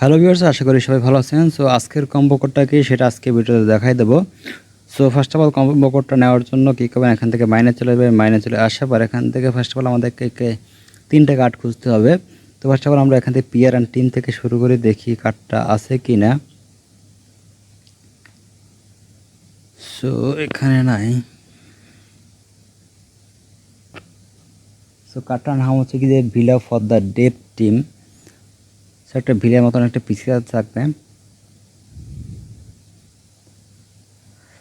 Hello viewers আশা করি সবাই ভালো আছেন। সো আজকের কম্বো কোডটা কি? সেটা আজকে ভিডিওতে দেখাই দেবো। So first of all combo কোডটা নেওয়ার জন্য কী করবেন? এখান থেকে মাইনে চলে যাবে মাইনে চলে আসার পর এখান থেকে ফার্স্ট অফ অল আমাদেরকে তিনটে কার্ড খুঁজতে হবে। তো ফার্স্ট অফ অল আমরা এখান থেকে পিয়ার অ্যান্ড টিম থেকে শুরু করে দেখি কার্ডটা আছে কি না সো এখানে নাই। সো কার্ডটার নাম হচ্ছে কি যে ভিলা ফর দ্য ডেপ টিম একটা ভিলের মতন একটা পিছিয়ে থাকবে।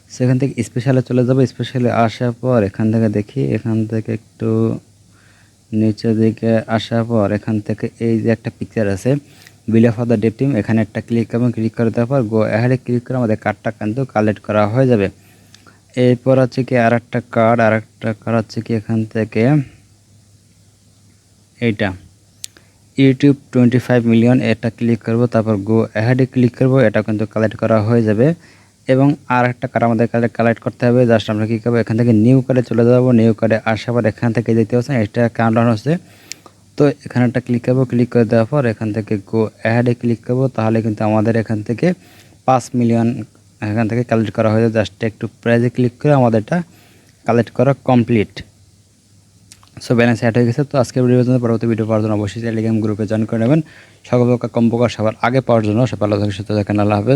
সেখান থেকে স্পেশালে চলে যাব। স্পেশালে আসার পর এখান থেকে দেখি, এখান থেকে একটু নিচের দিকে আসার পর এখান থেকে এই যে একটা পিকচার আছে বিল অফ দ্য ডেপ টিম এখানে একটা ক্লিক করবেন ক্লিক করে দেওয়ার পর গো অ্যাহারে ক্লিক করে আমাদের কার্ডটা কিন্তু কালেক্ট করা হয়ে যাবে। এরপর হচ্ছে কি আর একটা কার্ড আর একটা কার্ড হচ্ছে কি এখান থেকে এইটা। ইউটিউব টোয়েন্টি ফাইভ মিলিয়ন এটা ক্লিক করব, তারপর গো অ্যাহাডে ক্লিক করব, এটা কিন্তু কালেক্ট করা হয়ে যাবে। এবং আর একটা কার্ড আমাদের কালে কালেক্ট করতে হবে জাস্ট আমরা কী করব, এখান থেকে নিউ কার্ডে চলে যাব নিউ কার্ডে আসার পর এখান থেকে যেতে হচ্ছে এটা কাউন্টার হচ্ছে। তো এখানে একটা ক্লিক করব ক্লিক করে দেওয়ার পর এখান থেকে গো অ্যাহাডে ক্লিক করব, তাহলে কিন্তু আমাদের এখান থেকে পাঁচ মিলিয়ন এখান থেকে কালেক্ট করা হয়ে যাবে। জাস্ট একটু প্রাইজে ক্লিক করে আমাদের এটা কালেক্ট করা কমপ্লিট সো ব্যালেন্স অ্যাড হয়ে গেছে। তো আজকের ভিডিও পর্যন্ত পরবর্তী ভিডিও পাওয়ার জন্য অবশ্যই টেলিগ্রাম গ্রুপে জয়েন করে নেবেন। সকল প্রকার কম্পকার সবার আগে পাওয়ার জন্য সে ভালো সুস্থ থাকেন। আল্লাহ হাফেজ।